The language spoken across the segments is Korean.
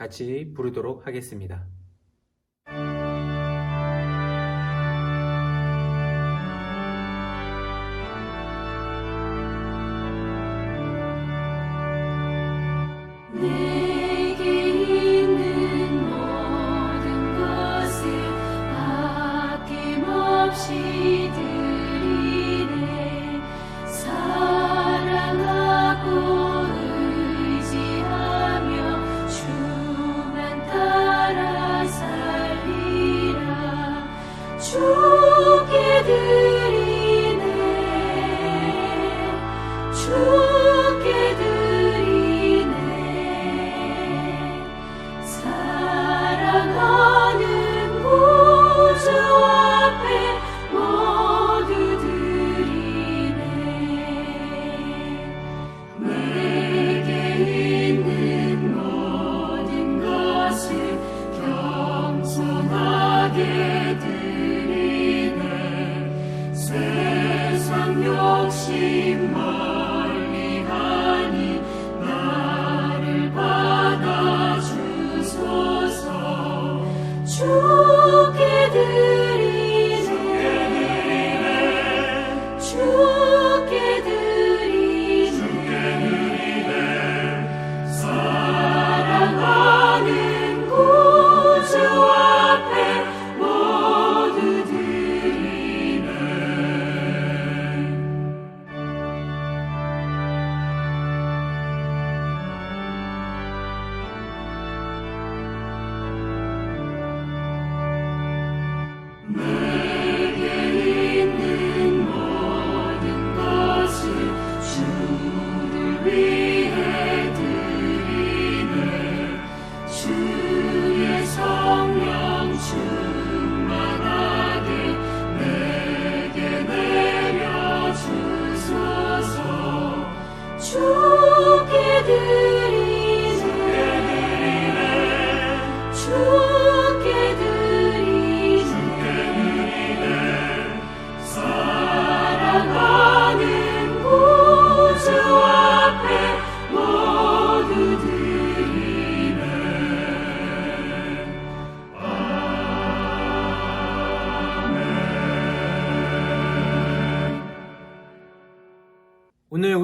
같이 부르도록 하겠습니다.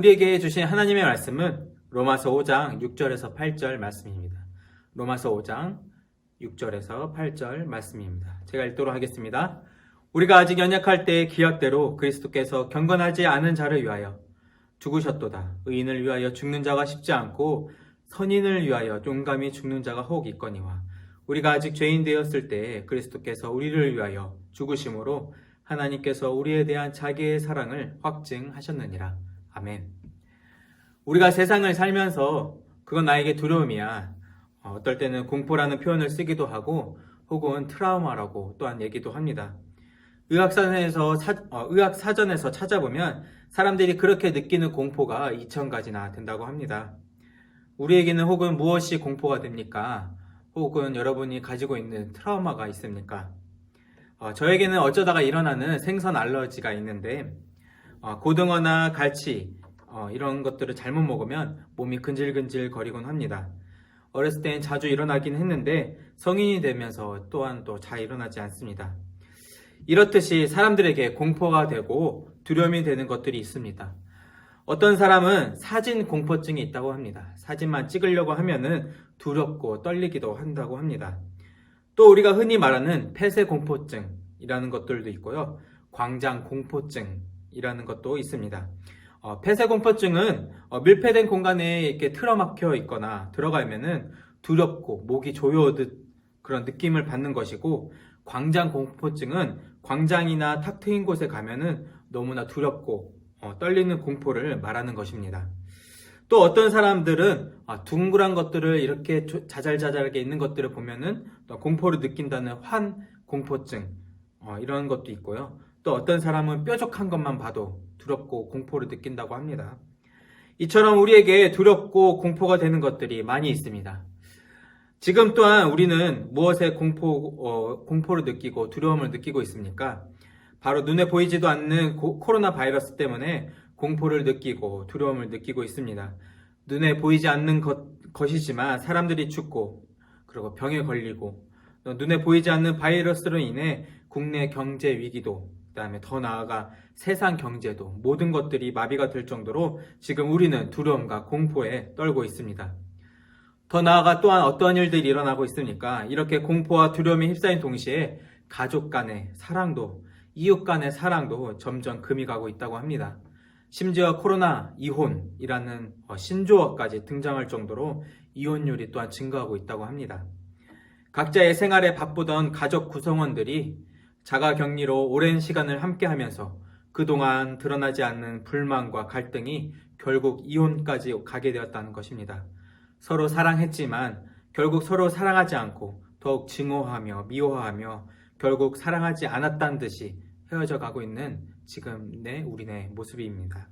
우리에게 주신 하나님의 말씀은 로마서 5장 6절에서 8절 말씀입니다. 로마서 5장 6절에서 8절 말씀입니다. 제가 읽도록 하겠습니다. 우리가 아직 연약할 때의 기약대로 그리스도께서 경건하지 않은 자를 위하여 죽으셨도다. 의인을 위하여 죽는 자가 쉽지 않고 선인을 위하여 용감히 죽는 자가 혹 있거니와 우리가 아직 죄인 되었을 때에 그리스도께서 우리를 위하여 죽으심으로 하나님께서 우리에 대한 자기의 사랑을 확증하셨느니라. 아멘. 우리가 세상을 살면서 그건 나에게 두려움이야. 어, 어떨 때는 공포라는 표현을 쓰기도 하고 혹은 트라우마라고 또한 얘기도 합니다. 의학사전에서 사, 어, 의학사전에서 찾아보면 사람들이 그렇게 느끼는 공포가 2,000가지나 된다고 합니다. 우리에게는 혹은 무엇이 공포가 됩니까? 혹은 여러분이 가지고 있는 트라우마가 있습니까? 어, 저에게는 어쩌다가 일어나는 생선 알러지가 있는데 어, 고등어나 갈치 어, 이런 것들을 잘못 먹으면 몸이 근질근질 거리곤 합니다. 어렸을 땐 자주 일어나긴 했는데 성인이 되면서 또한 또 잘 일어나지 않습니다. 이렇듯이 사람들에게 공포가 되고 두려움이 되는 것들이 있습니다. 어떤 사람은 사진 공포증이 있다고 합니다. 사진만 찍으려고 하면은 두렵고 떨리기도 한다고 합니다. 또 우리가 흔히 말하는 폐쇄 공포증이라는 것들도 있고요. 광장 공포증이라는 것도 있습니다. 어, 폐쇄 공포증은 어, 밀폐된 공간에 이렇게 틀어막혀 있거나 들어가면은 두렵고 목이 조여오듯 그런 느낌을 받는 것이고 광장 공포증은 광장이나 탁 트인 곳에 가면은 너무나 두렵고 어, 떨리는 공포를 말하는 것입니다. 또 어떤 사람들은 아, 둥그란 것들을 이렇게 조- 자잘자잘하게 있는 것들을 보면은 또 공포를 느낀다는 환 공포증 어, 이런 것도 있고요. 또 어떤 사람은 뾰족한 것만 봐도 두렵고 공포를 느낀다고 합니다. 이처럼 우리에게 두렵고 공포가 되는 것들이 많이 있습니다. 지금 또한 우리는 무엇에 공포, 어, 공포를 느끼고 두려움을 느끼고 있습니까? 바로 눈에 보이지도 않는 고- 코로나 바이러스 때문에 공포를 느끼고 두려움을 느끼고 있습니다. 눈에 보이지 않는 것, 것이지만 사람들이 죽고 그리고 병에 걸리고 또 눈에 보이지 않는 바이러스로 인해 국내 경제 위기도 그다음에 더 나아가 세상 경제도 모든 것들이 마비가 될 정도로 지금 우리는 두려움과 공포에 떨고 있습니다. 더 나아가 또한 어떠한 일들이 일어나고 있습니까? 이렇게 공포와 두려움에 휩싸인 동시에 가족 간의 사랑도 이웃 간의 사랑도 점점 금이 가고 있다고 합니다. 심지어 코로나 이혼이라는 어, 신조어까지 등장할 정도로 이혼율이 또한 증가하고 있다고 합니다. 각자의 생활에 바쁘던 가족 구성원들이 자가 격리로 오랜 시간을 함께 하면서 그동안 드러나지 않는 불만과 갈등이 결국 이혼까지 가게 되었다는 것입니다. 서로 사랑했지만 결국 서로 사랑하지 않고 더욱 증오하며 미워하며 결국 사랑하지 않았다는 듯이 헤어져 가고 있는 지금의 우리네 모습입니다.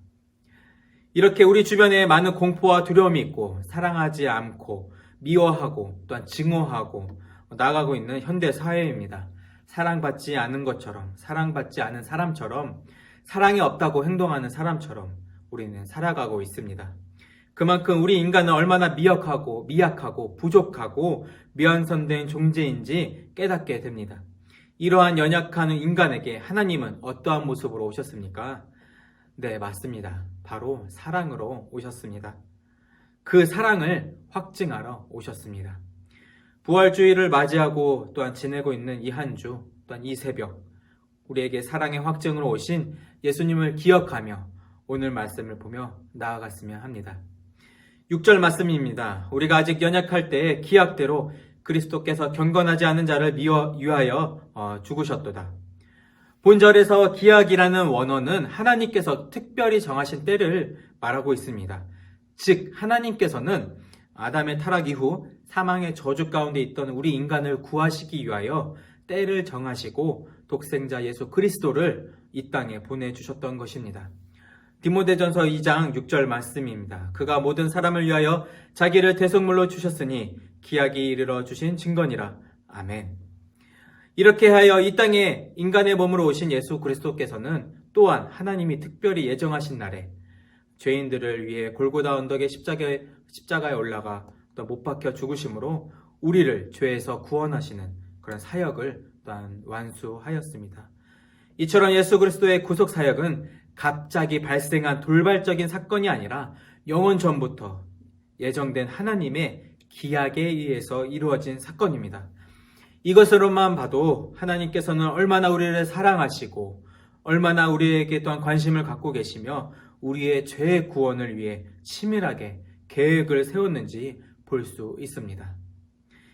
이렇게 우리 주변에 많은 공포와 두려움이 있고 사랑하지 않고 미워하고 또한 증오하고 나아가고 있는 현대 사회입니다. 사랑받지 않은 것처럼 사랑받지 않은 사람처럼 사랑이 없다고 행동하는 사람처럼 우리는 살아가고 있습니다. 그만큼 우리 인간은 얼마나 미약하고 미약하고 부족하고 미완성된 존재인지 깨닫게 됩니다. 이러한 연약한 인간에게 하나님은 어떠한 모습으로 오셨습니까? 네, 맞습니다. 바로 사랑으로 오셨습니다. 그 사랑을 확증하러 오셨습니다. 부활주의를 맞이하고 또한 지내고 있는 이 한 주, 또한 이 새벽, 우리에게 사랑의 확증으로 오신 예수님을 기억하며 오늘 말씀을 보며 나아갔으면 합니다. 6절 말씀입니다. 우리가 아직 연약할 때에 기약대로 그리스도께서 경건하지 않은 자를 미워 위하여 어, 죽으셨도다. 본절에서 기약이라는 원어는 하나님께서 특별히 정하신 때를 말하고 있습니다. 즉 하나님께서는 아담의 타락 이후 사망의 저주 가운데 있던 우리 인간을 구하시기 위하여 때를 정하시고 독생자 예수 그리스도를 이 땅에 보내주셨던 것입니다. 디모데전서 2장 6절 말씀입니다. 그가 모든 사람을 위하여 자기를 대속물로 주셨으니 기약이 이르러 주신 증거니라. 아멘. 이렇게 하여 이 땅에 인간의 몸으로 오신 예수 그리스도께서는 또한 하나님이 특별히 예정하신 날에 죄인들을 위해 골고다 언덕의 십자가에, 십자가에 올라가 또 못 박혀 죽으심으로 우리를 죄에서 구원하시는 그런 사역을 또한 완수하였습니다. 이처럼 예수 그리스도의 구속 사역은 갑자기 발생한 돌발적인 사건이 아니라 영원 전부터 예정된 하나님의 기약에 의해서 이루어진 사건입니다. 이것으로만 봐도 하나님께서는 얼마나 우리를 사랑하시고 얼마나 우리에게 또한 관심을 갖고 계시며 우리의 죄의 구원을 위해 치밀하게 계획을 세웠는지 볼 수 있습니다.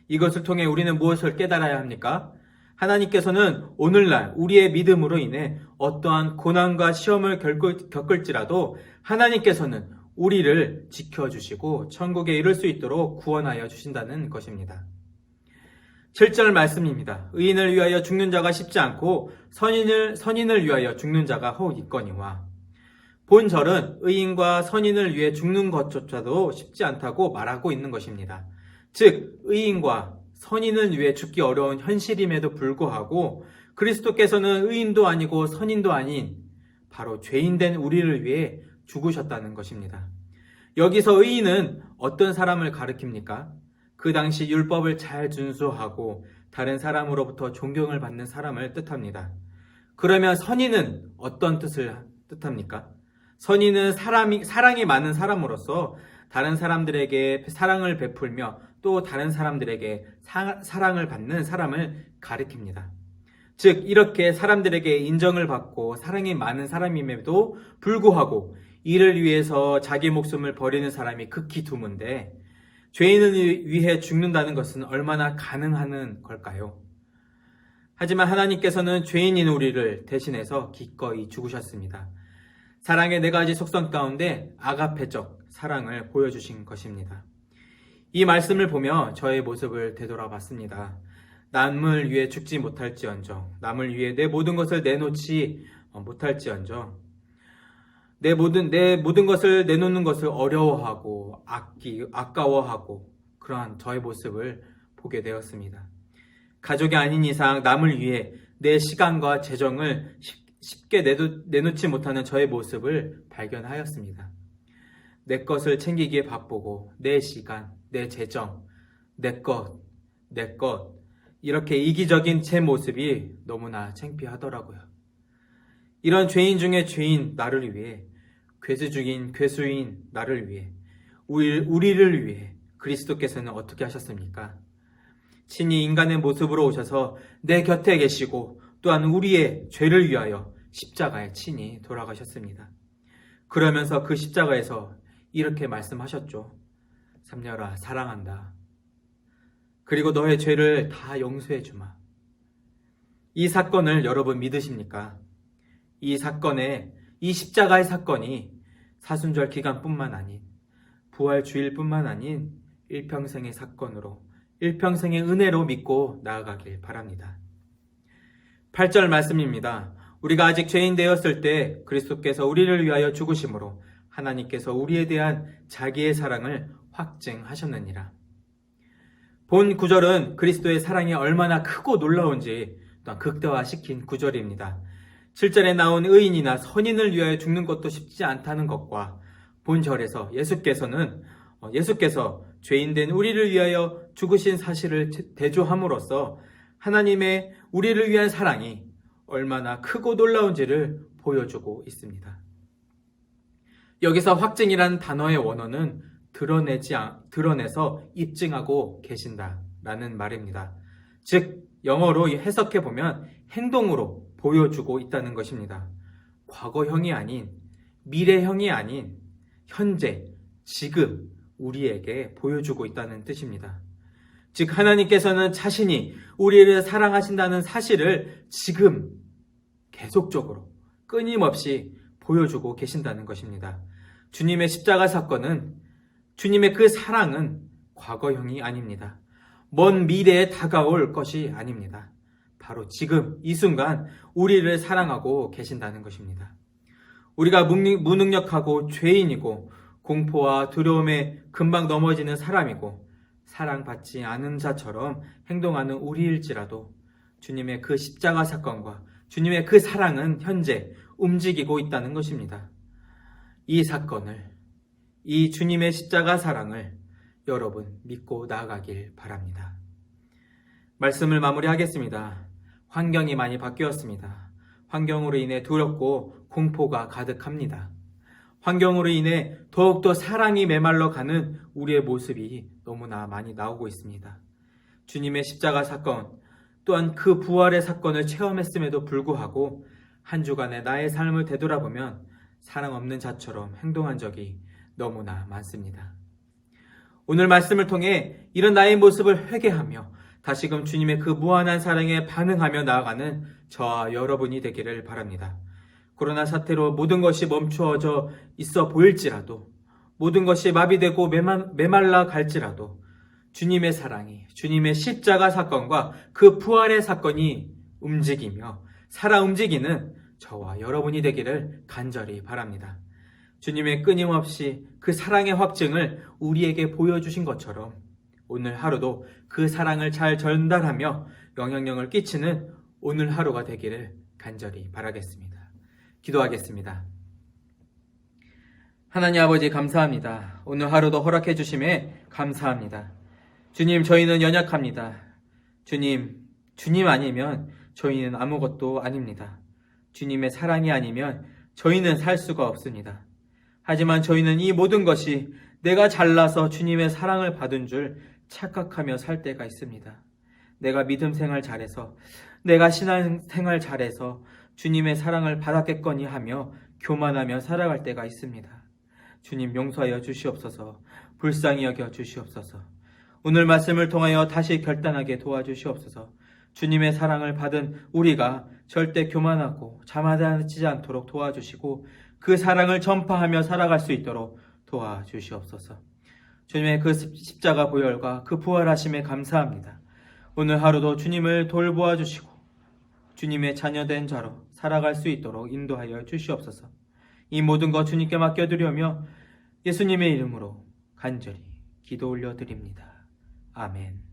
이것을 통해 우리는 무엇을 깨달아야 합니까? 하나님께서는 오늘날 우리의 믿음으로 인해 어떠한 고난과 시험을 겪을, 겪을 지라도 하나님께서는 우리를 지켜주시고 천국에 이를 수 있도록 구원하여 주신다는 것입니다. 7절 말씀입니다. 의인을 위하여 죽는 자가 쉽지 않고 선인을, 선인을 위하여 죽는 자가 혹 있거니와 본절은 의인과 선인을 위해 죽는 것조차도 쉽지 않다고 말하고 있는 것입니다. 즉, 의인과 선인을 위해 죽기 어려운 현실임에도 불구하고 그리스도께서는 의인도 아니고 선인도 아닌 바로 죄인된 우리를 위해 죽으셨다는 것입니다. 여기서 의인은 어떤 사람을 가리킵니까? 그 당시 율법을 잘 준수하고 다른 사람으로부터 존경을 받는 사람을 뜻합니다. 그러면 선인은 어떤 뜻을 뜻합니까? 선인은 사람이, 사랑이 많은 사람으로서 다른 사람들에게 사랑을 베풀며 또 다른 사람들에게 사, 사랑을 받는 사람을 가리킵니다. 즉, 이렇게 사람들에게 인정을 받고 사랑이 많은 사람임에도 불구하고 이를 위해서 자기 목숨을 버리는 사람이 극히 드문데 죄인을 위해 죽는다는 것은 얼마나 가능한 걸까요? 하지만 하나님께서는 죄인인 우리를 대신해서 기꺼이 죽으셨습니다. 사랑의 네 가지 속성 가운데 아가페적, 사랑을 보여주신 것입니다. 이 말씀을 보며 저의 모습을 되돌아봤습니다. 남을 위해 죽지 못할지언정, 남을 위해 내 모든 것을 내놓지 못할지언정, 내 모든 내 모든 것을 내놓는 것을 어려워하고 아끼 아까워하고 그러한 저의 모습을 보게 되었습니다. 가족이 아닌 이상 남을 위해 내 시간과 재정을 쉽- 쉽게 내도, 내놓지 못하는 저의 모습을 발견하였습니다. 내 것을 챙기기에 바쁘고 내 시간, 내 재정, 내 것, 내 것, 이렇게 이기적인 제 모습이 너무나 창피하더라고요. 이런 죄인 중에 죄인 나를 위해, 괴수 중인 괴수인 나를 위해, 우리, 우리를 위해 그리스도께서는 어떻게 하셨습니까? 친히 인간의 모습으로 오셔서 내 곁에 계시고 또한 우리의 죄를 위하여 십자가에 친히 돌아가셨습니다. 그러면서 그 십자가에서 이렇게 말씀하셨죠. 삼녀라 사랑한다. 그리고 너의 죄를 다 용서해 주마. 이 사건을 여러분 믿으십니까? 이 사건에 이 십자가의 사건이 사순절 기간뿐만 아닌 부활 주일뿐만 아닌 일평생의 사건으로 일평생의 은혜로 믿고 나아가길 바랍니다. 8절 말씀입니다. 우리가 아직 죄인 되었을 때 그리스도께서 우리를 위하여 죽으심으로 하나님께서 우리에 대한 자기의 사랑을 확증하셨느니라. 본 구절은 그리스도의 사랑이 얼마나 크고 놀라운지 또한 극대화시킨 구절입니다. 7절에 나온 의인이나 선인을 위하여 죽는 것도 쉽지 않다는 것과 본절에서 예수께서는 어, 예수께서 죄인된 우리를 위하여 죽으신 사실을 대조함으로써 하나님의 우리를 위한 사랑이 얼마나 크고 놀라운지를 보여주고 있습니다. 여기서 확증이라는 단어의 원어는 드러내지 않- 드러내서 입증하고 계신다 라는 말입니다. 즉 영어로 해석해 보면 행동으로 보여주고 있다는 것입니다. 과거형이 아닌 미래형이 아닌 현재 지금 우리에게 보여주고 있다는 뜻입니다. 즉 하나님께서는 자신이 우리를 사랑하신다는 사실을 지금 계속적으로 끊임없이 보여주고 계신다는 것입니다. 주님의 십자가 사건은 주님의 그 사랑은 과거형이 아닙니다. 먼 미래에 다가올 것이 아닙니다. 바로 지금 이 순간 우리를 사랑하고 계신다는 것입니다. 우리가 묵- 무능력하고 죄인이고 공포와 두려움에 금방 넘어지는 사람이고 사랑받지 않은 자처럼 행동하는 우리일지라도 주님의 그 십자가 사건과 주님의 그 사랑은 현재 움직이고 있다는 것입니다. 이 사건을, 이 주님의 십자가 사랑을 여러분 믿고 나아가길 바랍니다. 말씀을 마무리하겠습니다. 환경이 많이 바뀌었습니다. 환경으로 인해 두렵고 공포가 가득합니다. 환경으로 인해 더욱더 사랑이 메말라 가는 우리의 모습이 너무나 많이 나오고 있습니다. 주님의 십자가 사건, 또한 그 부활의 사건을 체험했음에도 불구하고 한 주간의 나의 삶을 되돌아보면 사랑 없는 자처럼 행동한 적이 너무나 많습니다. 오늘 말씀을 통해 이런 나의 모습을 회개하며 다시금 주님의 그 무한한 사랑에 반응하며 나아가는 저와 여러분이 되기를 바랍니다. 코로나 사태로 모든 것이 멈추어져 있어 보일지라도 모든 것이 마비되고 메말라 갈지라도 주님의 사랑이 주님의 십자가 사건과 그 부활의 사건이 움직이며 살아 움직이는 저와 여러분이 되기를 간절히 바랍니다. 주님의 끊임없이 그 사랑의 확증을 우리에게 보여주신 것처럼 오늘 하루도 그 사랑을 잘 전달하며 영향력을 끼치는 오늘 하루가 되기를 간절히 바라겠습니다. 기도하겠습니다. 하나님 아버지 감사합니다. 오늘 하루도 허락해 주심에 감사합니다. 주님, 저희는 연약합니다. 주님, 주님 아니면 저희는 아무것도 아닙니다. 주님의 사랑이 아니면 저희는 살 수가 없습니다. 하지만 저희는 이 모든 것이 내가 잘나서 주님의 사랑을 받은 줄 착각하며 살 때가 있습니다. 내가 믿음 생활 잘해서, 내가 신앙 생활 잘해서 주님의 사랑을 받았겠거니 하며 교만하며 살아갈 때가 있습니다. 주님 용서하여 주시옵소서. 불쌍히 여겨 주시옵소서. 오늘 말씀을 통하여 다시 결단하게 도와주시옵소서. 주님의 사랑을 받은 우리가 절대 교만하고 자만하지 않도록 도와주시고 그 사랑을 전파하며 살아갈 수 있도록 도와주시옵소서. 주님의 그 십자가 보혈과 그 부활하심에 감사합니다. 오늘 하루도 주님을 돌보아 주시고 주님의 자녀된 자로 살아갈 수 있도록 인도하여 주시옵소서. 이 모든 것 주님께 맡겨드려며 예수님의 이름으로 간절히 기도 올려드립니다. 아멘.